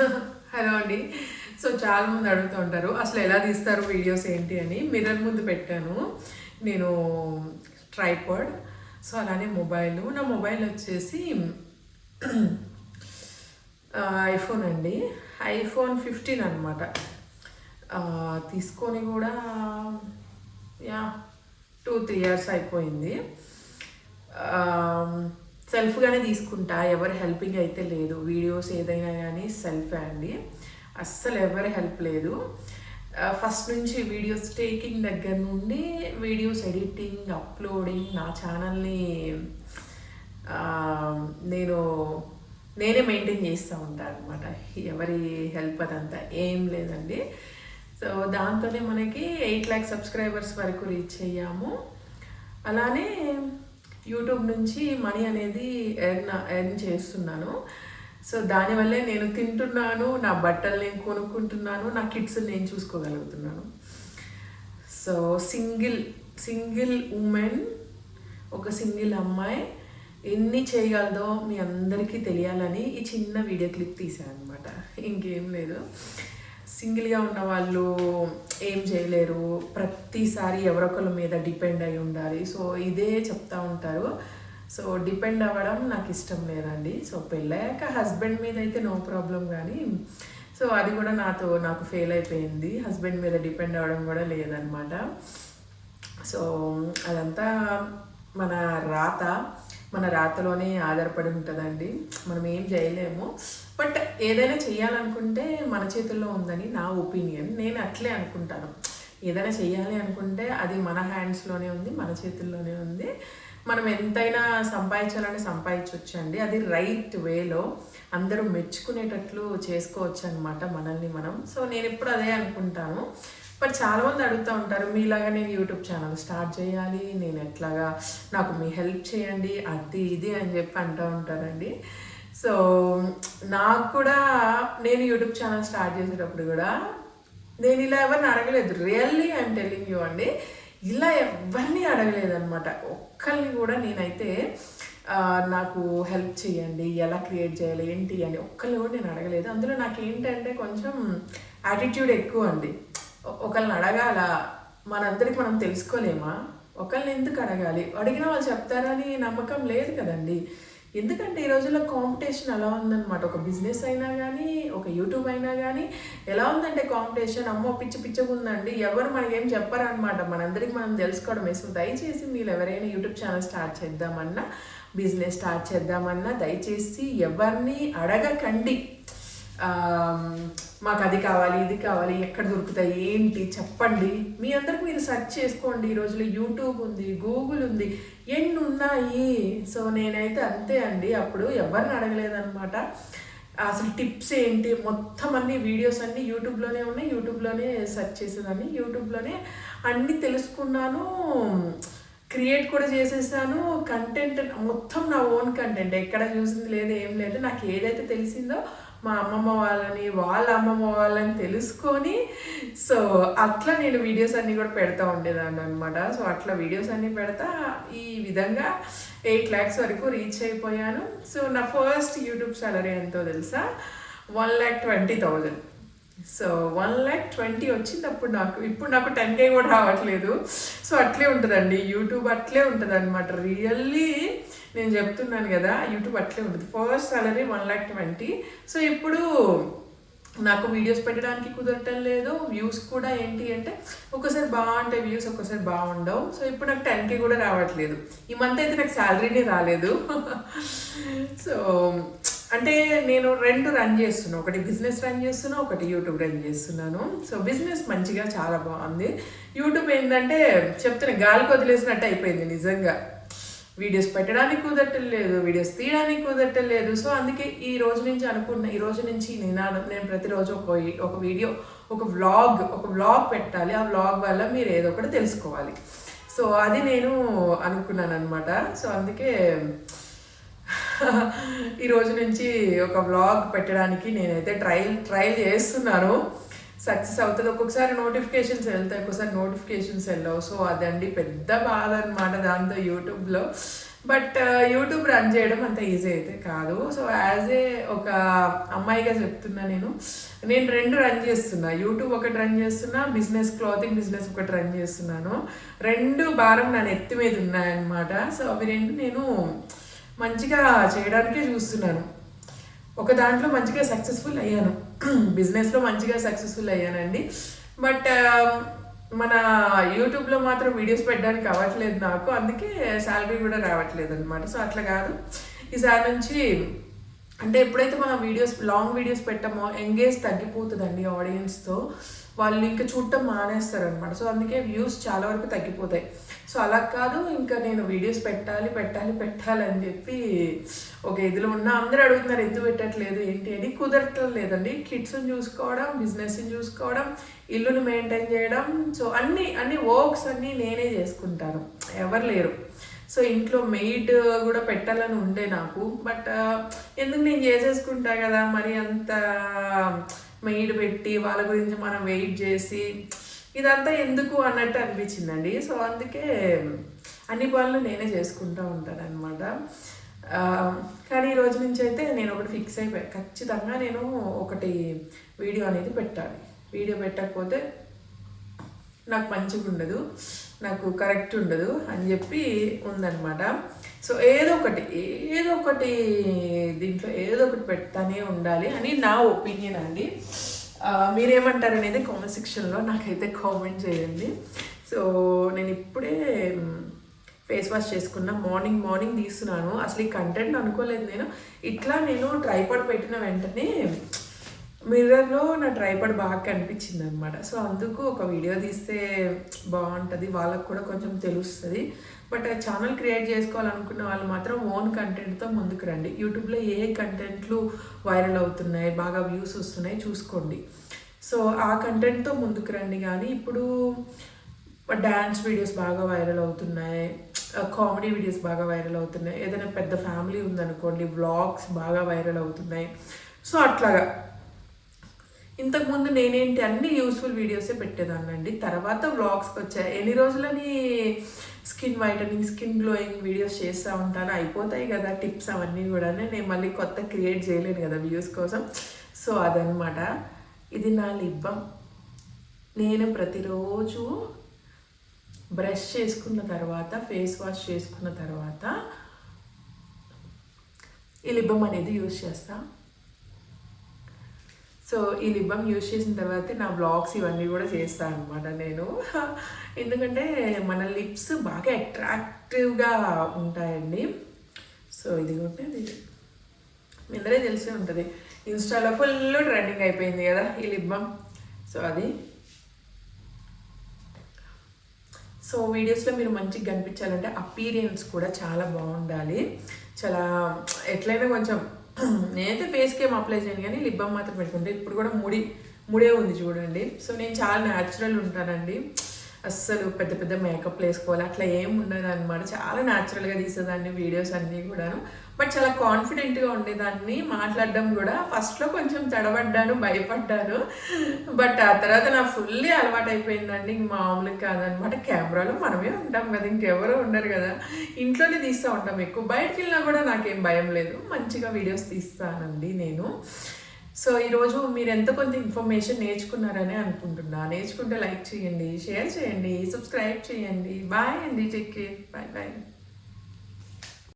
Hello అండి. So చాలా మంది అడుగుతూ ఉంటారు అసలు ఎలా తీస్తారు వీడియోస్ ఏంటి అని? మిర్రర్ ముందు పెట్టాను. నేను ట్రైపాడ్ సో అలానే మొబైల్. నా మొబైల్ వచ్చేసి ఐఫోన్ అండి. ఐఫోన్ ఫిఫ్టీన్ అనమాట తీసుకొని కూడా యా టూ త్రీ ఇయర్స్ అయిపోయింది. సెల్ఫ్గానే తీసుకుంటా ఎవరి హెల్పింగ్ అయితే లేదు. వీడియోస్ ఏదైనా కానీ సెల్ఫే అండి. అస్సలు ఎవరి హెల్ప్ లేదు. ఫస్ట్ నుంచి వీడియోస్ టేకింగ్ దగ్గర నుండి వీడియోస్ ఎడిటింగ్ అప్లోడింగ్ నా ఛానల్ని నేను నేనే మెయింటైన్ చేస్తూ ఉంటాను అనమాట ఎవరి హెల్ప్ అదంతా ఏం లేదండి. సో దాంతోనే మనకి ఎయిట్ ల్యాక్ సబ్స్క్రైబర్స్ వరకు రీచ్ అయ్యాము. అలానే యూట్యూబ్ నుంచి మనీ అనేది ఎర్న్ ఎర్న్ చేస్తున్నాను. సో దానివల్లే నేను తింటున్నాను నా బట్టలు నేను కొనుక్కుంటున్నాను నా కిడ్స్ నేను చూసుకోగలుగుతున్నాను. సో సింగిల్ సింగిల్ ఉమెన్ ఒక సింగిల్ అమ్మాయి ఎన్ని చేయగలదో మీ అందరికీ తెలియాలని ఈ చిన్న వీడియో క్లిప్ తీసాను అనమాట ఇంకేం లేదు. సింగిల్గా ఉన్న వాళ్ళు ఏం చేయలేరు. ప్రతిసారి ఎవరొకరి మీద డిపెండ్ అయి ఉండాలి. సో ఇదే చెప్తా ఉంటారు. సో డిపెండ్ అవ్వడం నాకు ఇష్టం లేదండి. సో పెళ్ళయ్యాక హస్బెండ్ మీద అయితే నో ప్రాబ్లం కానీ సో అది కూడా నాతో నాకు ఫెయిల్ అయిపోయింది. హస్బెండ్ మీద డిపెండ్ అవ్వడం కూడా లేదనమాట. సో అదంతా మన రాత. మన రాతలోనే ఆధారపడి ఉంటుందండి. మనం ఏం చేయలేము. బట్ ఏదైనా చేయాలనుకుంటే మన చేతుల్లో ఉందని నా ఒపీనియన్. నేను అట్లే అనుకుంటాను. ఏదైనా చేయాలి అనుకుంటే అది మన హ్యాండ్స్లోనే ఉంది మన చేతుల్లోనే ఉంది. మనం ఎంతైనా సంపాదించాలని సంపాదించవచ్చు అండి అది రైట్ వేలో అందరూ మెచ్చుకునేటట్లు చేసుకోవచ్చు అనమాట మనల్ని మనం. సో నేను ఎప్పుడు అదే అనుకుంటాను. బట్ చాలామంది అడుగుతూ ఉంటారు మీలాగా నేను యూట్యూబ్ ఛానల్ స్టార్ట్ చేయాలి నేను ఎట్లాగా నాకు మీ హెల్ప్ చేయండి అది ఇది అని చెప్పి అంటూ ఉంటారండి. సో నాకు కూడా నేను యూట్యూబ్ ఛానల్ స్టార్ట్ చేసేటప్పుడు కూడా నేను ఇలా ఎవరిని అడగలేదు. రియల్లీ ఐఎమ్ టెలింగ్ యూ అండి ఇలా ఎవరిని అడగలేదు అనమాట ఒక్కరిని కూడా నేనైతే నాకు హెల్ప్ చేయండి ఎలా క్రియేట్ చేయాలి ఏంటి అని ఒక్కరిని కూడా నేను అడగలేదు. అందులో నాకు ఏంటంటే కొంచెం యాటిట్యూడ్ ఎక్కువ అండి. ఒకళ్ళని అడగాల? మనందరికి మనం తెలుసుకోలేమా? ఒకళ్ళని ఎందుకు అడగాలి? అడిగిన వాళ్ళు చెప్తారని నమ్మకం లేదు కదండి. ఎందుకంటే ఈ రోజుల్లో కాంపిటీషన్ ఎలా ఉందన్నమాట. ఒక బిజినెస్ అయినా కానీ ఒక యూట్యూబ్ అయినా కానీ ఎలా ఉందంటే కాంపిటీషన్? అమ్మో పిచ్చి పిచ్చగా ఉందండి. ఎవరు మనకేం చెప్పారనమాట మనందరికి మనం తెలుసుకోవడం వేసు దయచేసి మీరు ఎవరైనా యూట్యూబ్ ఛానల్ స్టార్ట్ చేద్దామన్నా బిజినెస్ స్టార్ట్ చేద్దామన్నా దయచేసి ఎవరిని అడగకండి. మాకు అది కావాలి ఇది కావాలి ఎక్కడ దొరుకుతాయి ఏంటి చెప్పండి. మీ అందరికి మీరు సెర్చ్ చేసుకోండి. ఈ రోజులో యూట్యూబ్ ఉంది గూగుల్ ఉంది ఎన్ని ఉన్నాయి సో నేనైతే అంతే అండి. అప్పుడు ఎవరిని అడగలేదనమాట అసలు టిప్స్ ఏంటి? మొత్తం అన్ని వీడియోస్ అన్నీ యూట్యూబ్లోనే ఉన్నాయి. యూట్యూబ్లోనే సెర్చ్ చేసేదాన్ని. యూట్యూబ్లోనే అన్నీ తెలుసుకున్నాను. క్రియేట్ కూడా చేసేసాను. కంటెంట్ మొత్తం నా ఓన్ కంటెంట్. ఎక్కడ చూసింది లేదు ఏం లేదు. నాకు ఏదైతే తెలిసిందో మా అమ్మమ్మ వాళ్ళని వాళ్ళ అమ్మమ్మ వాళ్ళని తెలుసుకొని సో అట్లా నేను వీడియోస్ అన్నీ కూడా పెడతా ఉండేదాన్ని అనమాట సో అట్లా వీడియోస్ అన్నీ పెడతా ఈ విధంగా ఎయిట్ ల్యాక్స్ వరకు రీచ్ అయిపోయాను. సో నా ఫస్ట్ యూట్యూబ్ సాలరీ ఎంతో తెలుసా? One lakh twenty thousand so one lakh twenty వచ్చింది అప్పుడు నాకు ఇప్పుడు నాకు టెన్ కే కూడా రావట్లేదు. సో అట్లే ఉంటుందండి. యూట్యూబ్ అట్లే ఉంటుంది అనమాట రియల్లీ నేను చెప్తున్నాను కదా యూట్యూబ్ అట్లే ఉంటుంది. First salary one lakh twenty so ఇప్పుడు నాకు వీడియోస్ పెట్టడానికి కుదరటం లేదు. వ్యూస్ కూడా ఏంటి అంటే ఒక్కసారి బాగుంటాయి వ్యూస్ ఒక్కసారి బాగుండవు. సో ఇప్పుడు నాకు టెన్కే కూడా రావట్లేదు. ఈ మంత్ అయితే నాకు శాలరీనే రాలేదు. సో అంటే నేను రెండు రన్ చేస్తున్నాను ఒకటి బిజినెస్ రన్ చేస్తున్నా ఒకటి యూట్యూబ్ రన్ చేస్తున్నాను. సో బిజినెస్ మంచిగా చాలా బాగుంది. యూట్యూబ్ ఏంటంటే చెప్తున్నా గాలికి వదిలేసినట్టు అయిపోయింది నిజంగా. వీడియోస్ పెట్టడానికి కుదరటం లేదు వీడియోస్ తీయడానికి కుదరటం లేదు. సో అందుకే ఈ రోజు నుంచి అనుకున్న ఈ రోజు నుంచి నేను నేను ప్రతిరోజు ఒక ఒక వీడియో ఒక వ్లాగ్ ఒక వ్లాగ్ పెట్టాలి. ఆ వ్లాగ్ వల్ల మీరు ఏదో ఒకటి తెలుసుకోవాలి. సో అది నేను అనుకున్నాను అనమాట సో అందుకే ఈ రోజు నుంచి ఒక వ్లాగ్ పెట్టడానికి నేనైతే ట్రయల్ ట్రయల్ చేస్తున్నాను. సక్సెస్ అవుతుంది. ఒక్కొక్కసారి నోటిఫికేషన్స్ వెళ్తాయి. ఒక్కొక్కసారి నోటిఫికేషన్స్ వెళ్ళవు. సో అదండి పెద్ద బాధ అనమాట దాంతో యూట్యూబ్లో. బట్ యూట్యూబ్ రన్ చేయడం అంత ఈజీ అయితే కాదు. సో యాజ్ ఏ ఒక అమ్మాయిగా చెప్తున్నా నేను నేను రెండు రన్ చేస్తున్నా. యూట్యూబ్ ఒకటి రన్ చేస్తున్నా బిజినెస్ క్లాతింగ్ బిజినెస్ ఒకటి రన్ చేస్తున్నాను. రెండు భారం నా నెత్తి మీద ఉన్నాయన్నమాట. సో అవి రెండు నేను మంచిగా చేయడానికే చూస్తున్నాను. ఒక దాంట్లో మంచిగా సక్సెస్ఫుల్ అయ్యాను. బిజినెస్లో మంచిగా సక్సెస్ఫుల్ అయ్యానండి. బట్ మన యూట్యూబ్లో మాత్రం వీడియోస్ పెట్టడానికి అవ్వట్లేదు నాకు. అందుకే శాలరీ కూడా రావట్లేదు అనమాట సో అట్లా కాదు. ఈసారి నుంచి అంటే ఎప్పుడైతే మనం వీడియోస్ లాంగ్ వీడియోస్ పెట్టామో ఎంగేజ్ తగ్గిపోతుందండి ఆడియన్స్తో. వాళ్ళు ఇంకా చూడటం మానేస్తారు అనమాట సో అందుకే వ్యూస్ చాలా వరకు తగ్గిపోతాయి. సో అలా కాదు ఇంకా నేను వీడియోస్ పెట్టాలి పెట్టాలి పెట్టాలి అని చెప్పి ఒక ఇదిలో ఉన్న అందరూ అడుగుతున్నారు ఎందుకు పెట్టట్లేదు? ఏంటి? అని కుదరటం లేదండి. కిడ్స్ని చూసుకోవడం బిజినెస్ని చూసుకోవడం ఇల్లుని మెయింటైన్ చేయడం సో అన్ని అన్ని వర్క్స్ అన్నీ నేనే చేసుకుంటాను. ఎవరు లేరు. సో ఇంట్లో మెయిడ్ కూడా పెట్టాలని ఉండే నాకు. బట్ ఎందుకు నేను చేసేసుకుంటా కదా? మరి అంత మెయిడ్ పెట్టి వాళ్ళ గురించి మనం వెయిట్ చేసి ఇదంతా ఎందుకు అన్నట్టు అనిపించిందండి. సో అందుకే అన్ని పనులు నేనే చేసుకుంటూ ఉంటాను అనమాట కానీ ఈ రోజు నుంచి అయితే నేను ఒకటి ఫిక్స్ అయిపోయా. ఖచ్చితంగా నేను ఒకటి వీడియో అనేది పెట్టాలి. వీడియో పెట్టకపోతే నాకు మంచిగా ఉండదు నాకు కరెక్ట్ ఉండదు అని చెప్పి ఉందన్నమాట. సో ఏదో ఒకటి ఏదో ఒకటి దీంట్లో ఏదో ఒకటి పెడతానే ఉండాలి అని నా ఒపీనియన్ అండి. మీరేమంటారు అనేది కామెంట్ సెక్షన్లో నాకైతే కామెంట్ చేయండి. సో నేను ఇప్పుడే ఫేస్ వాష్ చేసుకున్నా మార్నింగ్ మార్నింగ్ తీస్తున్నాను. అసలు ఈ కంటెంట్ అనుకోలేదు నేను. ఇట్లా నేను ట్రైపాడ్ పెట్టిన వెంటనే మిర్రర్లో నా ట్రైపడ్ బాగా కనిపించింది అనమాట సో అందుకు ఒక వీడియో తీస్తే బాగుంటుంది. వాళ్ళకు కూడా కొంచెం తెలుస్తుంది. బట్ ఛానల్ క్రియేట్ చేసుకోవాలనుకున్న వాళ్ళు మాత్రం ఓన్ కంటెంట్తో ముందుకు రండి. యూట్యూబ్లో ఏ కంటెంట్లు వైరల్ అవుతున్నాయి బాగా వ్యూస్ వస్తున్నాయి చూసుకోండి. సో ఆ కంటెంట్తో ముందుకు రండి కానీ ఇప్పుడు డ్యాన్స్ వీడియోస్ బాగా వైరల్ అవుతున్నాయి కామెడీ వీడియోస్ బాగా వైరల్ అవుతున్నాయి. ఏదైనా పెద్ద ఫ్యామిలీ ఉందనుకోండి వ్లాగ్స్ బాగా వైరల్ అవుతున్నాయి. సో అట్లాగా ఇంతకుముందు నేనేంటి అన్ని యూస్ఫుల్ వీడియోసే పెట్టేదాన్నండి తర్వాత వ్లాగ్స్కి వచ్చాయి. ఎన్ని రోజులని skin whitening skin glowing videos చేస్తూ ఉంటాను. అయిపోతాయి కదా టిప్స్ అవన్నీ కూడా నేను మళ్ళీ కొత్త క్రియేట్ చేయలేను కదా వ్యూస్ కోసం. సో అదనమాట ఇది నా లిబ్బం. నేను ప్రతిరోజు బ్రష్ చేసుకున్న తర్వాత ఫేస్ వాష్ చేసుకున్న తర్వాత ఈ లిబ్బం అనేది యూజ్ చేస్తాను సో ఈ లిబ్బం యూజ్ చేసిన తర్వాత నా బ్లాగ్స్ ఇవన్నీ కూడా చేస్తాను అనమాట నేను. ఎందుకంటే మన లిప్స్ బాగా అట్రాక్టివ్గా ఉంటాయండి. సో ఇది కూడా ఇందరే అందరే తెలిసే ఉంటుంది. ఇన్స్టాలో ఫుల్ ట్రెండింగ్ అయిపోయింది కదా ఈ లిబ్బం. సో అది. సో వీడియోస్లో మీరు మంచిగా కనిపించాలంటే అపీరియన్స్ కూడా చాలా బాగుండాలి. చాలా ఎట్లయినా కొంచెం నేనైతే ఫేస్ క్రీమ్ అప్లై చేయను కానీ లిప్ బామ్ మాత్రం పెట్టుకుంటే. ఇప్పుడు కూడా ముడి ముడే ఉంది చూడండి. సో నేను చాలా న్యాచురల్ ఉంటానండి. అస్సలు పెద్ద పెద్ద మేకప్ వేసుకోవాలి. అట్లా ఏం ఉండదు అనమాట చాలా న్యాచురల్గా తీసేదాన్ని వీడియోస్ అన్నీ కూడాను. బట్ చాలా కాన్ఫిడెంట్గా ఉండేదాన్ని. మాట్లాడడం కూడా ఫస్ట్లో కొంచెం తడబడ్డాను భయపడ్డాను. బట్ ఆ తర్వాత నా ఫుల్లీ అలవాటు అయిపోయిందండి మామూలుగా కాదనమాట కెమెరాలో మనమే ఉంటాం కదా. ఇంకెవరో ఉండరు కదా. ఇంట్లోనే తీస్తూ ఉంటాం ఎక్కువ. బయటకు వెళ్ళినా కూడా నాకేం భయం లేదు. మంచిగా వీడియోస్ తీస్తానండి నేను. సో ఈరోజు మీరు ఎంత కొంత ఇన్ఫర్మేషన్ నేర్చుకున్నారని అనుకుంటున్నా. నేర్చుకుంటే లైక్ చేయండి షేర్ చేయండి సబ్స్క్రైబ్ చేయండి. బాయ్ అండి చెక్ బాయ్ బాయ్